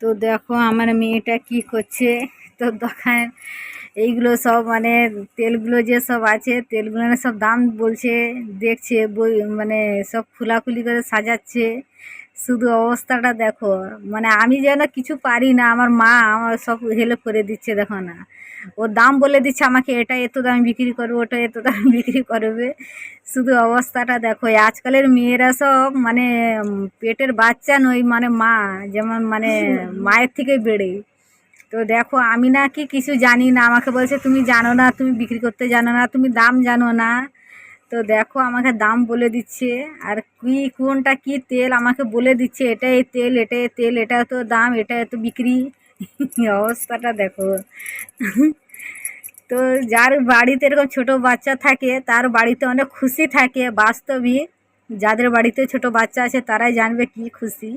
তো দেখো আমার মেয়েটা কি করছে? তো দোকান এইগুলো সব মানে তেলগুলো যে সব আছে, তেলগুলো সব দাম বলছে, দেখছে বই মানে সব খোলাখুলি করে সাজাচ্ছে। শুধু অবস্থাটা দেখো মানে আমি যেন কিছু পারি না আমার মা আমার সব হেল্প করে দিচ্ছে দেখো না। ও দাম বলে দিচ্ছে আমাকে এটা এত দামে বিক্রি করবে ওটা এত দাম বিক্রি করবে। শুধু অবস্থাটা দেখো আজকালের মেয়েরা সব মানে পেটের বাচ্চা নই মানে মা যেমন মানে মায়ের থেকে বেড়ে। তো দেখো আমি নাকি কিছু জানি না আমাকে বলছে তুমি জানো না তুমি বিক্রি করতে জানো না তুমি দাম জানো না। তো দেখো আমাকে দাম বলে দিচ্ছে। আর কি, কোনটা কি তেল আমাকে বলে দিচ্ছে এটা এই তেল এটা এই তেল, এটা তো দাম, এটা এত বিক্রি। অবস্থাটা দেখো। তো যার বাড়িতে এরকম ছোট বাচ্চা থাকে, তার বাড়িতে অনেক খুশি থাকে বাস্তবিক যাদের বাড়িতে ছোট বাচ্চা আছে, তারাই জানবে কি খুশি।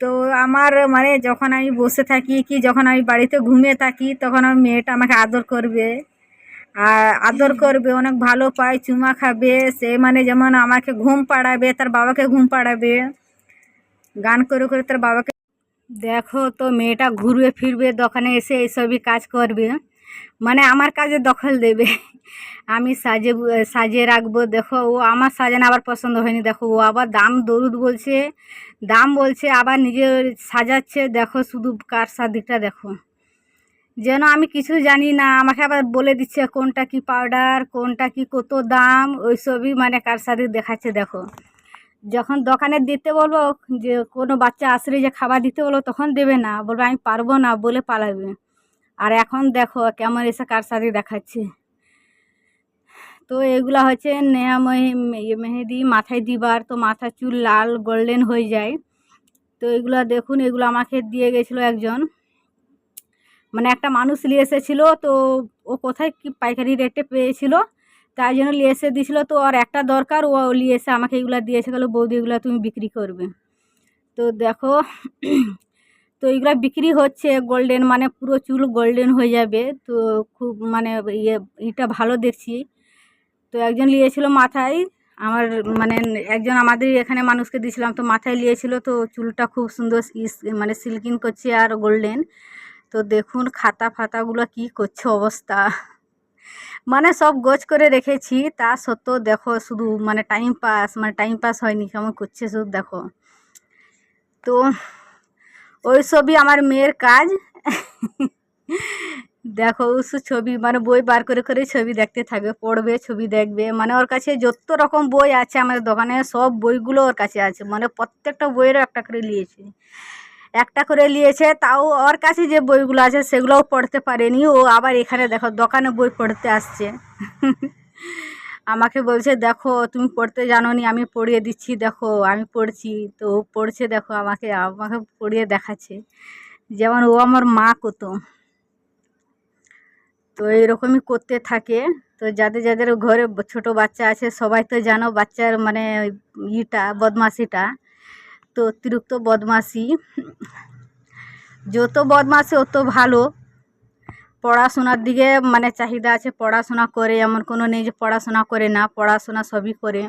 তো আমার মানে যখন আমি বসে থাকি কি, যখন আমি বাড়িতে ঘুমিয়ে থাকি, তখন আমার মেয়েটা আমাকে আদর করবে। আর আদর করবে, অনেক ভালো পায়, চুমা খাবে, সে মানে যেমন আমাকে ঘুম পাড়াবে, তার বাবাকে ঘুম পাড়াবে। গান করে করে তার বাবাকে দেখো তো মেয়েটা ঘুরবে, ফিরবে, দোকানে এসে এইসবই কাজ করবে। মানে আমার কাজে দখল দেবে। আমি সাজে, সাজিয়ে রাখব। দেখো, ও আমার সাজানো আবার পছন্দ হয়নি। দেখো, ও আবার দাম দরুদ বলছে, দাম বলছে, আবার নিজে সাজাচ্ছে। দেখো, শুধু কার সাদিকটা দেখো। যেন আমি কিছু জানি না, আমাকে আবার বলে দিচ্ছে কোনটা কি পাউডার কোনটা কি কত দাম ওই সবই মানে কার সাদিক দেখাচ্ছে দেখো। যখন দোকানে দিতে বলব যে কোনো বাচ্চা আসলে যে খাবার দিতে বলব তখন দেবে না, বলব আমি পারব না বলে পালাবে। আর এখন দেখো কেমন এসে কার সাদিক দেখাচ্ছে। তো এগুলো হচ্ছে নেহা ইয়ে মেহেদি, মাথায় দিবার, তো মাথার চুল লাল গোল্ডেন হয়ে যায়। তো এগুলো দেখুন, এগুলো আমাকে দিয়ে গেছিল একজন। মানে একটা মানুষ নিয়ে এসেছিল, তো ও কোথায় কি পাইকারি রেটে পেয়েছিল? তাই জন্য নিয়ে এসে দিয়েছিলো, তো আর একটা দরকার, ও নিয়ে এসে আমাকে এগুলো দিয়েছে গেলো, বৌদি এগুলো তুমি বিক্রি করবে। তো দেখো, তো এগুলো বিক্রি হচ্ছে গোল্ডেন মানে পুরো চুল গোল্ডেন হয়ে যাবে, তো খুব মানে ইয়ে এটা ভালো দেখছি। তো একজন নিয়েছিল মাথায়, আমার মানে একজন আমাদের এখানে মানুষকে দিয়েছিলাম, তো মাথায় নিয়েছিল, তো চুলটা খুব সুন্দর মানে সিল্কিন করছে আর গোল্ডেন তো দেখুন খাতা ফাতাগুলো কি করছে অবস্থা। মানে সব গোছ করে রেখেছি, তা সত্ত্বেও দেখো শুধু মানে টাইম পাস মানে টাইম পাস হয়নি, কেমন করছে শুধু দেখো। তো ওই সবই আমার মেয়ের কাজ। দেখো উস ছবি মানে বই বার করে করে ছবি দেখতে থাকবে, পড়বে, ছবি দেখবে। মানে ওর কাছে যত রকম বই আছে আমাদের দোকানে, সব বইগুলো ওর কাছে আছে। মানে প্রত্যেকটা বইয়েরও একটা করে নিয়েছে একটা করে নিয়েছে, তাও ওর কাছে যে বইগুলো আছে সেগুলোও পড়তে পারেনি। ও আবার এখানে দেখো দোকানে বই পড়তে আসছে। আমাকে বলছে, দেখো, তুমি পড়তে জানো নি আমি পড়িয়ে দিচ্ছি, দেখো, আমি পড়ছি। তো ও পড়ছে, দেখো, আমাকে আমাকে পড়িয়ে দেখাচ্ছে। যেমন ও আমার মা কত। তো এইরকমই করতে থাকে। তো যাদের যাদের ঘরে ছোট বাচ্চা আছে, সবাই তো জানো বাচ্চার মানে ইটা বদমাশিটা অতিরিক্ত বদমাশি। যত বদমাশি, অত ভালো। পড়াশোনার দিকে মানে চাহিদা আছে পড়াশোনা করে, এমন কোনো নেই যে পড়াশোনা করে না, পড়াশোনা সবই করে।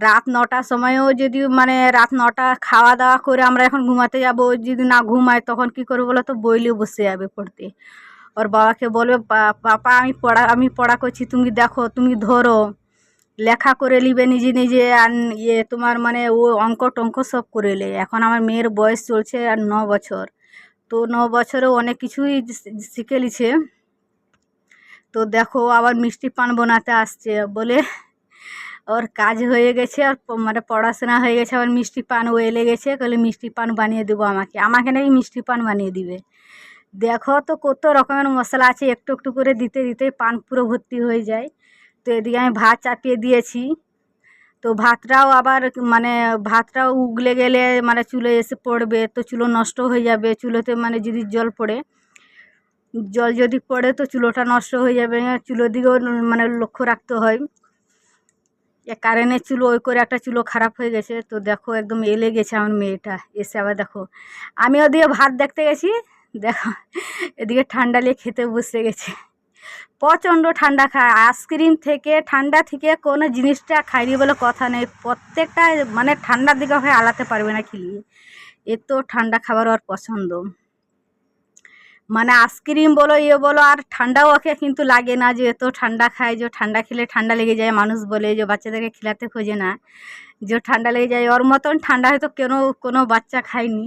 রাত নটার সময়ও যদি মানে রাত নটা খাওয়া দাওয়া করে আমরা এখন ঘুমাতে যাব যদি না ঘুমায় তখন কী করব বলো তো? বই নিয়ে বসে যাবে পড়তে। ওর বাবাকে বলবে, "পা- পাপা আমি পড়া আমি পড়া করছি, তুমি দেখো, তুমি ধরো। লেখা করে নিবে নিজে নিজে আর ইয়ে তোমার মানে ও অঙ্ক টঙ্ক সব করে লে। এখন আমার মেয়ের বয়স চলছে আর ন বছর। তো ন বছরেও অনেক কিছুই শিখে লিছে। তো দেখো আবার মিষ্টি পান বানাতে আসছে। বলে ওর কাজ হয়ে গেছে আর মানে পড়াশোনা হয়ে গেছে, আবার মিষ্টি পান ও এলে গেছে। বলে মিষ্টি পান বানিয়ে দেবো আমাকে। আমাকে নাকি মিষ্টি পান বানিয়ে দিবে। দেখো তো কত রকমের মশলা আছে। একটু একটু করে দিতে দিতে পান পুরো ভর্তি হয়ে যায়। তো এদিকে আমি ভাত চাপিয়ে দিয়েছি। তো ভাতটাও আবার মানে ভাতটাও উগলে গেলে মানে চুলে এসে পড়বে, তো চুলো নষ্ট হয়ে যাবে। চুলোতে মানে যদি জল পড়ে, জল যদি পড়ে তো চুলোটা নষ্ট হয়ে যাবে। চুলোর দিকেও মানে লক্ষ্য রাখতে হয়। কারেন্টের চুলো, ওই করে একটা চুলো খারাপ হয়ে গেছে। তো দেখো একদম এলে গেছে আমার মেয়েটা। এসে আবার দেখো, আমি ওদিকে ভাত দেখতে গেছি। দেখো, এদিকে ঠান্ডা নিয়ে খেতে বসে গেছে। প্রচণ্ড ঠান্ডা খায়। আইসক্রিম থেকে, ঠান্ডা থেকে কোনো জিনিসটা খাইনি বলে কথা নেই। প্রত্যেকটা মানে ঠান্ডার দিকে হয় আলাতে পারবে না খেলিয়ে এত ঠান্ডা খাবার ওর পছন্দ। মানে আইসক্রিম বলো ইয়ে বলো, আর ঠান্ডাও ওকে কিন্তু লাগে না যে এত ঠান্ডা খায়, যে ঠান্ডা খেলে ঠান্ডা লেগে যায় মানুষ বলে, যে বাচ্চাদেরকে খেলাতে খোঁজে না, যে ঠান্ডা লেগে যায়। ওর মতন ঠান্ডা হয়তো কেন কোনো বাচ্চা খায়নি।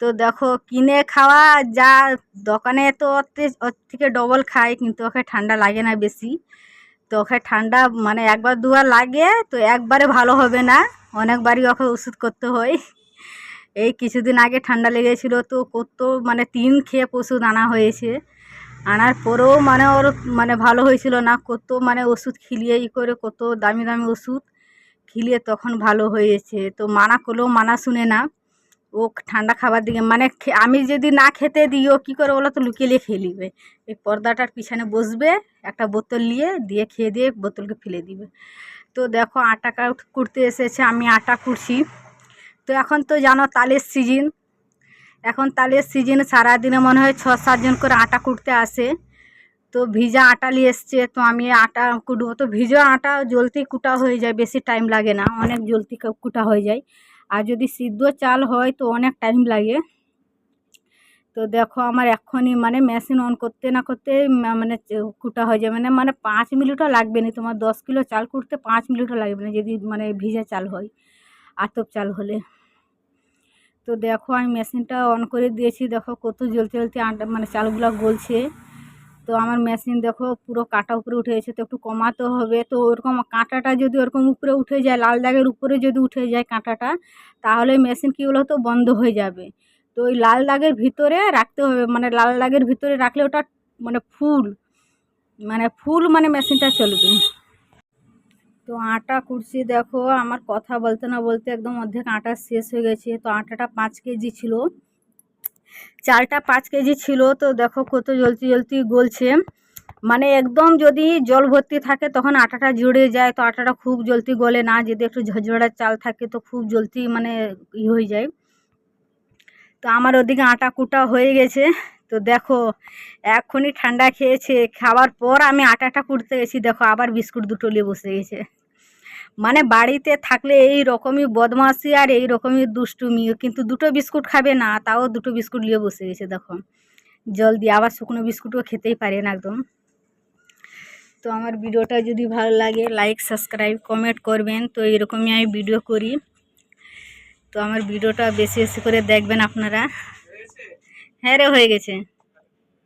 তো দেখো, কিনে খাওয়া যা, দোকানে তো ওর থেকে ডবল খায়, কিন্তু ওকে ঠান্ডা লাগে না বেশি। তো ওকে ঠান্ডা মানে একবার দুবার লাগে, তো একবারে ভালো হবে না। অনেকবারই ওকে ওষুধ করতে হয়। এই কিছুদিন আগে ঠান্ডা লেগেছিল, তো কত মানে তিন খেয়ে ওষুধ আনা হয়েছে। আনার পরেও মানে ওর মানে ভালো হয়েছিল না, কত মানে ওষুধ খিলিয়ে ই করে, কত দামি দামি ওষুধ খিলিয়ে তখন ভালো হয়েছে। তো মানা করলেও মানা শুনে না। ও ঠান্ডা খাবার দিকে মানে আমি যদি না খেতে দিই ও কী করে ওগুলো তো, লুকিয়ে লিয়ে খেয়ে নিবে। এই পর্দাটার পিছনে বসবে, একটা বোতল নিয়ে দিয়ে খেয়ে দিয়ে বোতলকে ফেলে দিবে। তো দেখো, আটা কুটতে এসেছে, আমি আটা কুটছি তো এখন তো জানো, তালের সিজন এখন তালের সিজন সারাদিনে মনে হয় ছ সাতজন করে আটা কুটতে আসে। তো ভিজা আটা নিয়ে এসছে, তো আমি আটা কুটবো তো ভিজা আটা জলদি কুটা হয়ে যায়, বেশি টাইম লাগে না। অনেক জলদি কুটা হয়ে যায়। আর যদি সিদ্ধ চাল হয় তো অনেক টাইম লাগে। তো দেখো আমার এক্ষুনি মানে মেশিন অন করতে না করতে মানে কুটা হয়ে যায় মানে মানে পাঁচ মিনিটও লাগবে না। তোমার দশ কিলো চাল কুটতে পাঁচ মিনিটও লাগবে না যদি মানে ভিজা চাল হয়, আতপ চাল হলে। তো দেখো আমি মেশিনটা অন করে দিয়েছি। দেখো কত জ্বলতে জ্বলতে মানে চালগুলো গলছে। তো আমার মেশিন দেখো পুরো কাটা উপরে উঠে গেছে, তো একটু কমাতে হবে। তো ওরকম কাঁটাটা যদি ওরকম উপরে উঠে যায়, লাল দাগের উপরে যদি উঠে যায় কাঁটাটা, তাহলে মেশিন কী হলো তো বন্ধ হয়ে যাবে। তো ওই লাল দাগের ভিতরে রাখতে হবে মানে লাল দাগের ভিতরে রাখলে ওটা মানে ফুল মানে ফুল মানে মেশিনটা চলবে। তো আটা কুড়ছি দেখো, আমার কথা বলতে না বলতে একদম অর্ধেক আটা শেষ হয়ে গেছে। তো আটাটা পাঁচ কেজি ছিল। চালটা পাঁচ কেজি ছিল, তো দেখো কত জলতি জলতি গলছে। মানে একদম যদি জল ভর্তি থাকে তখন আটাটা জুড়ে যায়, তো আটাটা খুব জলদি গলে না, যদি একটু ঝরঝরা চাল থাকে তো খুব জলদি মানে ই হয়ে যায়। তো আমার ওদিকে আটা কুটা হয়ে গেছে, তো দেখো এক্ষুনি ঠান্ডা খেয়েছে, খাওয়ার পর আমি আটাটা কুটতে গেছি, দেখো আবার বিস্কুট দুটো নিয়ে বসে গেছে। মানে বাড়িতে থাকলে এই রকমই বদমাশি আর এই রকমই দুষ্টুমি। কিন্তু দুটো বিস্কুট খাবে না, তাও দুটো বিস্কুট নিয়ে বসে গেছে দেখো। জল দিয়ে আবার শুকনো বিস্কুটও খেতেই পারে না একদম। তো আমার ভিডিওটা যদি ভালো লাগে লাইক সাবস্ক্রাইব কমেন্ট করবেন। তো এরকমই আমি ভিডিও করি। তো আমার ভিডিওটা বেশি বেশি করে দেখবেন আপনারা। হ্যাঁ রে, হয়ে গেছে।